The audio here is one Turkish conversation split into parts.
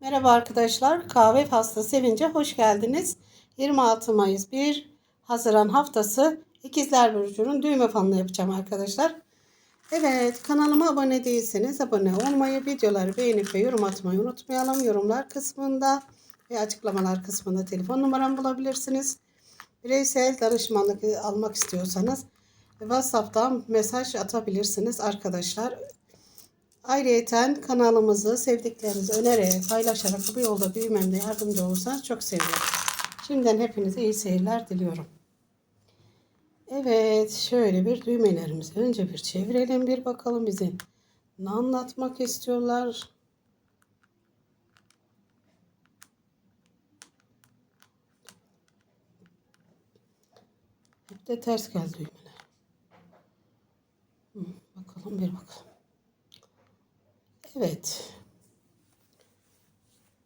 Merhaba arkadaşlar. Kahve faslı sevince hoş geldiniz. 26 Mayıs 1 Haziran haftası İkizler Burcu'nun düğme falını yapacağım arkadaşlar. Evet kanalıma abone değilseniz abone olmayı, videoları beğenip ve yorum atmayı unutmayalım. Yorumlar kısmında ve açıklamalar kısmında telefon numaramı bulabilirsiniz. Bireysel danışmanlık almak istiyorsanız WhatsApp'tan mesaj atabilirsiniz arkadaşlar. Ayrıca kanalımızı sevdiklerinizi önererek paylaşarak bu yolda büyümemde yardımcı olursanız çok sevinirim. Şimdiden hepinize iyi seyirler diliyorum. Evet şöyle bir düğmelerimizi önce bir çevirelim bir bakalım bize ne anlatmak istiyorlar. Hep de ters geldi düğmeler. Bakalım bir bakalım. Evet.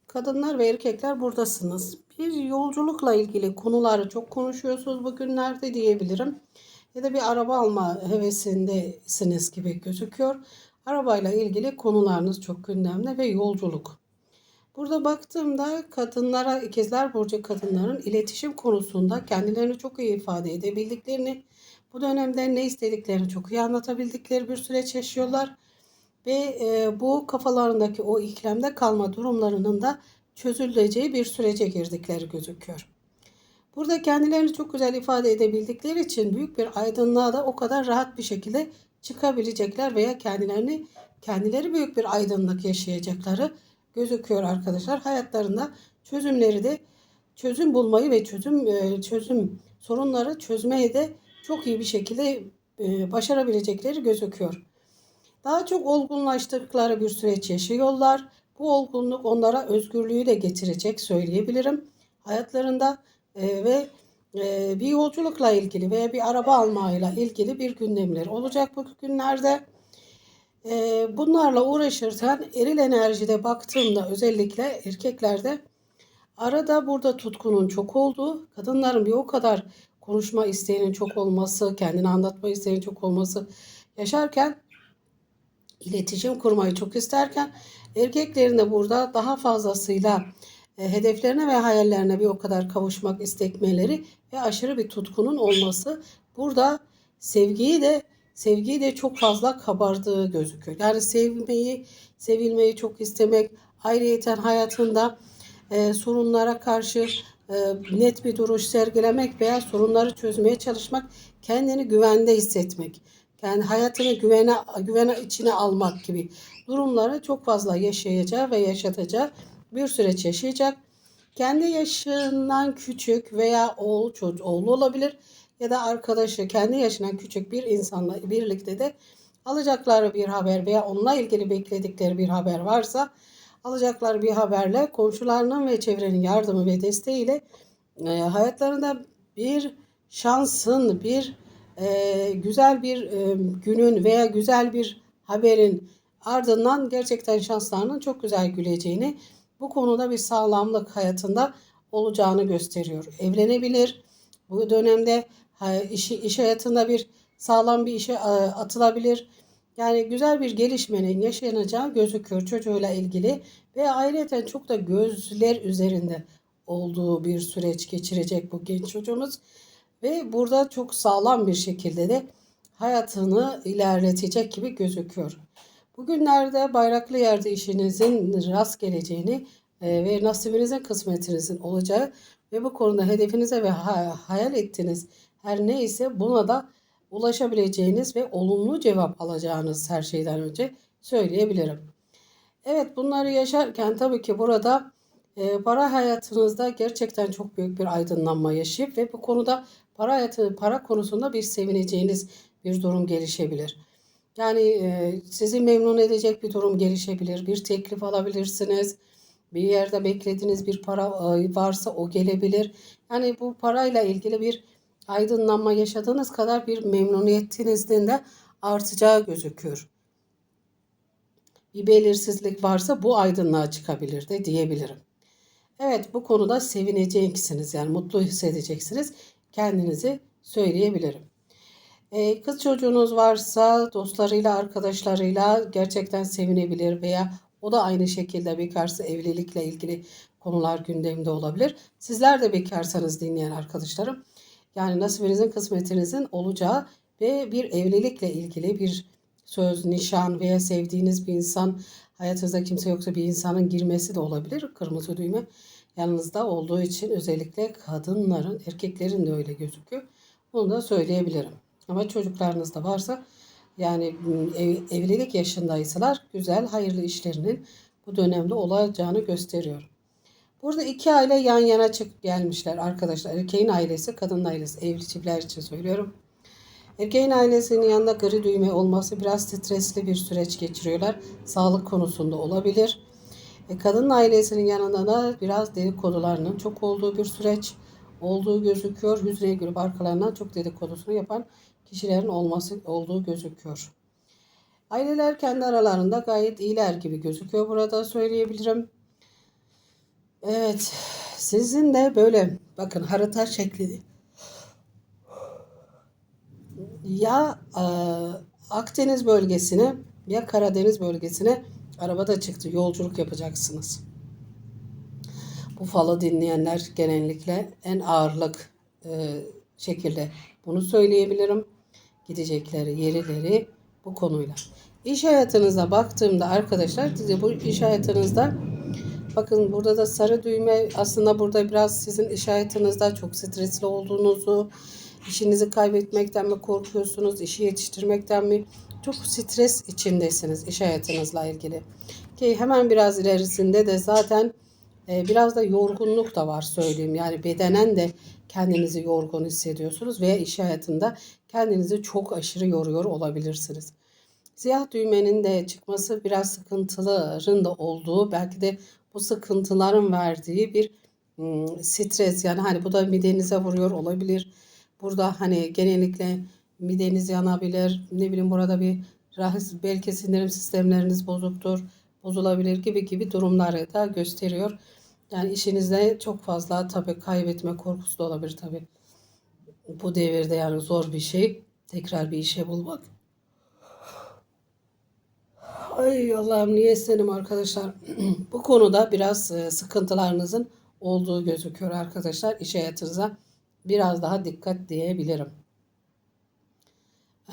Kadınlar ve erkekler buradasınız. Bir yolculukla ilgili konuları çok konuşuyorsunuz bugünlerde diyebilirim. Ya da bir araba alma hevesindesiniz gibi gözüküyor. Arabayla ilgili konularınız çok gündemde ve yolculuk. Burada baktığımda kadınlara, ikizler burcu kadınların iletişim konusunda kendilerini çok iyi ifade edebildiklerini, bu dönemde ne istediklerini çok iyi anlatabildikleri bir süreç yaşıyorlar ve e, bu kafalarındaki o iklemde kalma durumlarının da çözüleceği bir sürece girdikleri gözüküyor. Burada kendilerini çok güzel ifade edebildikleri için büyük bir aydınlığa da o kadar rahat bir şekilde çıkabilecekler veya kendilerini kendileri büyük bir aydınlık yaşayacakları gözüküyor arkadaşlar. Hayatlarında çözümleri de çözüm bulmayı ve çözüm e, çözüm sorunları çözmeyi de çok iyi bir şekilde e, başarabilecekleri gözüküyor. Daha çok olgunlaştıkları bir süreç yaşıyorlar. Bu olgunluk onlara özgürlüğü de getirecek söyleyebilirim. Hayatlarında e, ve e, bir yolculukla ilgili veya bir araba almayla ilgili bir gündemleri olacak bu günlerde. E, bunlarla uğraşırken eril enerjide baktığımda özellikle erkeklerde arada burada tutkunun çok olduğu, kadınların bir o kadar konuşma isteğinin çok olması, kendini anlatma isteğinin çok olması yaşarken iletişim kurmayı çok isterken erkeklerin de burada daha fazlasıyla e, hedeflerine ve hayallerine bir o kadar kavuşmak istekmeleri ve aşırı bir tutkunun olması burada sevgiyi de sevgiyi de çok fazla kabardığı gözüküyor. Yani sevmeyi, sevilmeyi çok istemek, ayrıyeten hayatında e, sorunlara karşı e, net bir duruş sergilemek veya sorunları çözmeye çalışmak, kendini güvende hissetmek yani hayatını güvene, güvene içine almak gibi durumları çok fazla yaşayacağı ve yaşatacağı bir süreç yaşayacak. Kendi yaşından küçük veya oğul çocuğu oğlu olabilir ya da arkadaşı kendi yaşından küçük bir insanla birlikte de alacakları bir haber veya onunla ilgili bekledikleri bir haber varsa alacakları bir haberle komşularının ve çevrenin yardımı ve desteğiyle e, hayatlarında bir şansın, bir e, güzel bir e, günün veya güzel bir haberin ardından gerçekten şanslarının çok güzel güleceğini, bu konuda bir sağlamlık hayatında olacağını gösteriyor. Evlenebilir. Bu dönemde iş, iş hayatında bir sağlam bir işe atılabilir. Yani güzel bir gelişmenin yaşanacağı gözüküyor çocuğuyla ilgili ve ayrıca çok da gözler üzerinde olduğu bir süreç geçirecek bu genç çocuğumuz. Ve burada çok sağlam bir şekilde de hayatını ilerletecek gibi gözüküyor. Bugünlerde bayraklı yerde işinizin rast geleceğini e, ve nasibinizin kısmetinizin olacağı ve bu konuda hedefinize ve hayal ettiğiniz her neyse buna da ulaşabileceğiniz ve olumlu cevap alacağınız her şeyden önce söyleyebilirim. Evet bunları yaşarken tabii ki burada e, para hayatınızda gerçekten çok büyük bir aydınlanma yaşayıp ve bu konuda para hayatı, para konusunda bir sevineceğiniz bir durum gelişebilir. Yani e, sizi memnun edecek bir durum gelişebilir. Bir teklif alabilirsiniz. Bir yerde beklediğiniz bir para e, varsa o gelebilir. Yani bu parayla ilgili bir aydınlanma yaşadığınız kadar bir memnuniyetinizin de artacağı gözüküyor. Bir belirsizlik varsa bu aydınlığa çıkabilir de diyebilirim. Evet bu konuda sevineceksiniz yani mutlu hissedeceksiniz kendinizi söyleyebilirim. Ee, kız çocuğunuz varsa dostlarıyla, arkadaşlarıyla gerçekten sevinebilir veya O da aynı şekilde bekarsa evlilikle ilgili konular gündemde olabilir. Sizler de bekarsanız dinleyen arkadaşlarım. Yani nasibinizin kısmetinizin olacağı ve bir evlilikle ilgili bir söz, nişan veya sevdiğiniz bir insan hayatınızda kimse yoksa bir insanın girmesi de olabilir. Kırmızı düğme yanınızda olduğu için özellikle kadınların, erkeklerin de öyle gözüküyor. Bunu da söyleyebilirim. Ama çocuklarınız da varsa yani ev, evlilik yaşındaysalar güzel, hayırlı işlerinin bu dönemde olacağını gösteriyor. Burada iki aile yan yana çıkıp gelmişler arkadaşlar. Erkeğin ailesi, kadının ailesi. Evli çiftler için söylüyorum. Erkeğin ailesinin yanında gri düğme olması biraz stresli bir süreç geçiriyorlar. Sağlık konusunda olabilir. E, kadının ailesinin yanında da biraz dedikodularının çok olduğu bir süreç olduğu gözüküyor. Yüzüne gülüp arkalarından çok dedikodusunu yapan kişilerin olması olduğu gözüküyor. Aileler kendi aralarında gayet iyiler gibi gözüküyor burada söyleyebilirim. Evet sizin de böyle bakın harita şekli ya e, Akdeniz bölgesine ya Karadeniz bölgesine arabada çıktı yolculuk yapacaksınız. Bu falı dinleyenler genellikle en ağırlık e, şekilde bunu söyleyebilirim. Gidecekleri yerleri bu konuyla. İş hayatınıza baktığımda arkadaşlar bu iş hayatınızda bakın burada da sarı düğme aslında burada biraz sizin iş hayatınızda çok stresli olduğunuzu işinizi kaybetmekten mi korkuyorsunuz işi yetiştirmekten mi çok stres içindesiniz iş hayatınızla ilgili ki hemen biraz ilerisinde de zaten e, biraz da yorgunluk da var söyleyeyim yani bedenen de kendinizi yorgun hissediyorsunuz veya iş hayatında kendinizi çok aşırı yoruyor olabilirsiniz. Siyah düğmenin de çıkması biraz sıkıntıların da olduğu belki de bu sıkıntıların verdiği bir ım, stres yani hani bu da midenize vuruyor olabilir. Burada hani genellikle mideniz yanabilir. Ne bileyim burada bir rahatsız belki sindirim sistemleriniz bozuktur. Bozulabilir gibi gibi durumları da gösteriyor. Yani işinizde çok fazla tabii kaybetme korkusu da olabilir tabii. Bu devirde yani zor bir şey. Tekrar bir işe bulmak. Ay Allah'ım niye istedim arkadaşlar. Bu konuda biraz e, sıkıntılarınızın olduğu gözüküyor arkadaşlar. İş hayatınıza biraz daha dikkat diyebilirim.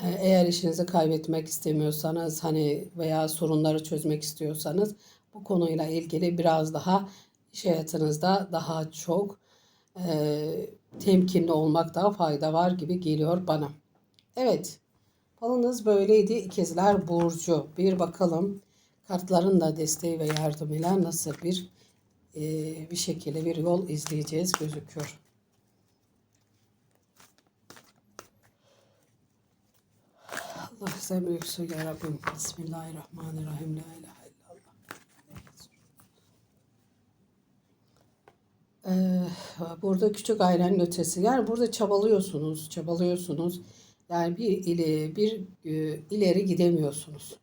E, eğer işinizi kaybetmek istemiyorsanız hani veya sorunları çözmek istiyorsanız bu konuyla ilgili biraz daha iş hayatınızda daha çok e, temkinli olmakta fayda var gibi geliyor bana. Evet. Falınız böyleydi. İkizler Burcu. Bir bakalım kartların da desteği ve yardımıyla nasıl bir e, bir şekilde bir yol izleyeceğiz gözüküyor. Allah sen büyüksün ya Rabbim. Bismillahirrahmanirrahim. La ilahe illallah. Ee, burada küçük ailenin ötesi. Yani burada çabalıyorsunuz, çabalıyorsunuz. Yani bir ile bir e, ileri gidemiyorsunuz.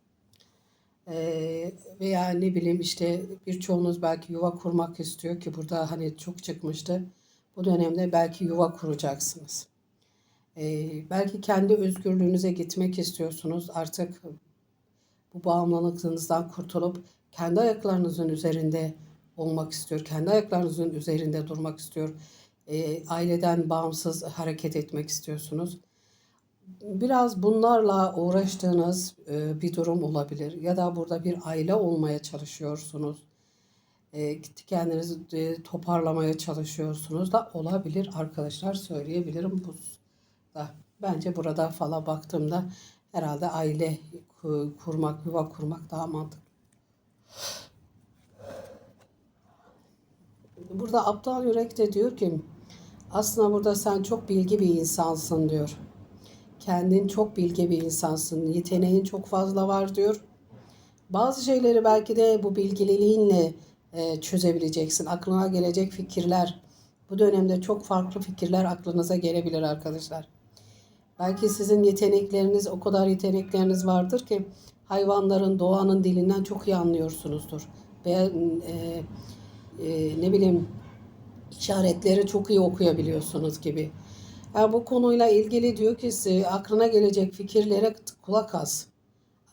Ee, veya ne bileyim işte birçoğunuz belki yuva kurmak istiyor ki burada hani çok çıkmıştı. Bu dönemde belki yuva kuracaksınız. Ee, belki kendi özgürlüğünüze gitmek istiyorsunuz. Artık bu bağımlılıklarınızdan kurtulup kendi ayaklarınızın üzerinde olmak istiyor. Kendi ayaklarınızın üzerinde durmak istiyor. Ee, aileden bağımsız hareket etmek istiyorsunuz. Biraz bunlarla uğraştığınız e, bir durum olabilir. Ya da burada bir aile olmaya çalışıyorsunuz. E, kendinizi e, toparlamaya çalışıyorsunuz da olabilir arkadaşlar söyleyebilirim bu da. Bence burada fala baktığımda herhalde aile kurmak, yuva kurmak daha mantıklı. Burada aptal yürek de diyor ki aslında burada sen çok bilgi bir insansın diyor. Kendin çok bilgi bir insansın. Yeteneğin çok fazla var diyor. Bazı şeyleri belki de bu bilgililiğinle e, çözebileceksin. Aklına gelecek fikirler. Bu dönemde çok farklı fikirler aklınıza gelebilir arkadaşlar. Belki sizin yetenekleriniz o kadar yetenekleriniz vardır ki hayvanların, doğanın dilinden çok iyi anlıyorsunuzdur. Veya e, e, ne bileyim işaretleri çok iyi okuyabiliyorsunuz gibi. Yani bu konuyla ilgili diyor ki aklına gelecek fikirlere kulak as.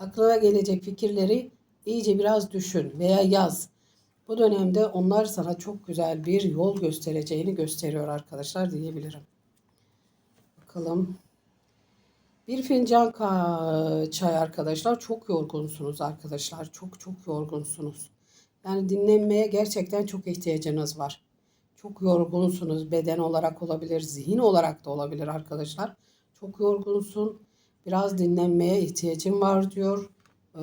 Aklına gelecek fikirleri iyice biraz düşün veya yaz. Bu dönemde onlar sana çok güzel bir yol göstereceğini gösteriyor arkadaşlar diyebilirim. Bakalım. Bir fincan çay arkadaşlar. Çok yorgunsunuz arkadaşlar. Çok çok yorgunsunuz. Yani dinlenmeye gerçekten çok ihtiyacınız var. Çok yorgunsunuz. Beden olarak olabilir, zihin olarak da olabilir arkadaşlar. Çok yorgunsun. Biraz dinlenmeye ihtiyacın var diyor. Ee,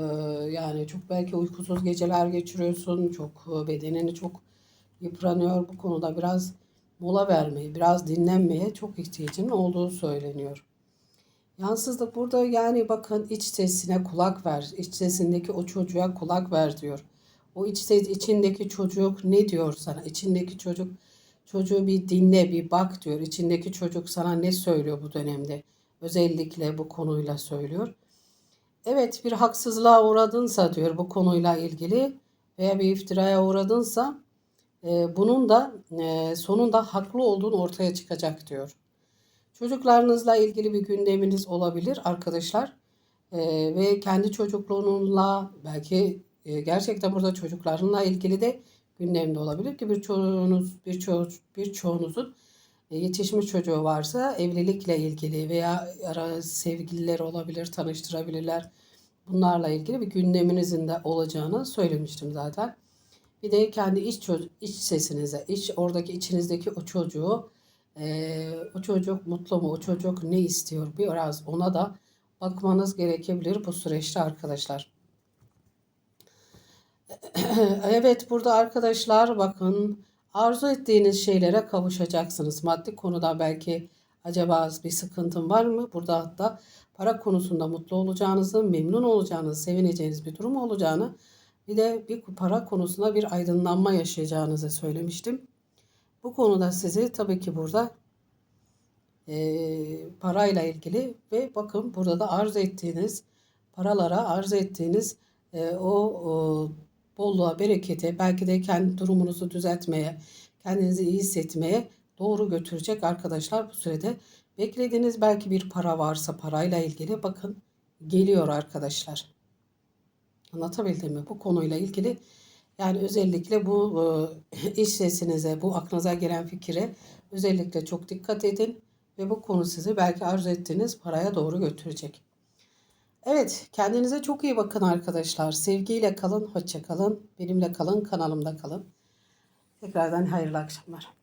yani çok belki uykusuz geceler geçiriyorsun. Çok e, bedenini çok yıpranıyor. Bu konuda biraz mola vermeyi, biraz dinlenmeye çok ihtiyacın olduğu söyleniyor. Yansızlık burada yani bakın iç sesine kulak ver. İç sesindeki o çocuğa kulak ver diyor. O iç ses içindeki çocuk ne diyor sana? İçindeki çocuk çocuğu bir dinle, bir bak diyor. İçindeki çocuk sana ne söylüyor bu dönemde? Özellikle bu konuyla söylüyor. Evet bir haksızlığa uğradınsa diyor bu konuyla ilgili veya bir iftiraya uğradınsa e, bunun da e, sonunda haklı olduğun ortaya çıkacak diyor. Çocuklarınızla ilgili bir gündeminiz olabilir arkadaşlar. Ee, ve kendi çocukluğunuzla belki e, gerçekten burada çocuklarınla ilgili de gündemde olabilir ki birçoğunuz birço birçoğunuzun e, yetişmiş çocuğu varsa evlilikle ilgili veya ara sevgililer olabilir, tanıştırabilirler. Bunlarla ilgili bir gündeminizin de olacağını söylemiştim zaten. Bir de kendi iç, iç sesinize, iç oradaki içinizdeki o çocuğu ee, o çocuk mutlu mu? O çocuk ne istiyor? Biraz ona da bakmanız gerekebilir bu süreçte arkadaşlar. Evet burada arkadaşlar bakın arzu ettiğiniz şeylere kavuşacaksınız. Maddi konuda belki acaba bir sıkıntın var mı? Burada hatta para konusunda mutlu olacağınızı, memnun olacağınızı, sevineceğiniz bir durum olacağını bir de bir para konusunda bir aydınlanma yaşayacağınızı söylemiştim. Bu konuda sizi tabii ki burada e, parayla ilgili ve bakın burada da arz ettiğiniz paralara arz ettiğiniz e, o, o bolluğa, berekete, belki de kendi durumunuzu düzeltmeye, kendinizi iyi hissetmeye doğru götürecek arkadaşlar bu sürede. Beklediğiniz belki bir para varsa parayla ilgili bakın geliyor arkadaşlar. Anlatabildim mi? Bu konuyla ilgili yani özellikle bu e, iş sesinize, bu aklınıza gelen fikire özellikle çok dikkat edin ve bu konu sizi belki arzu ettiğiniz paraya doğru götürecek. Evet, kendinize çok iyi bakın arkadaşlar. Sevgiyle kalın, hoşça kalın. Benimle kalın, kanalımda kalın. Tekrardan hayırlı akşamlar.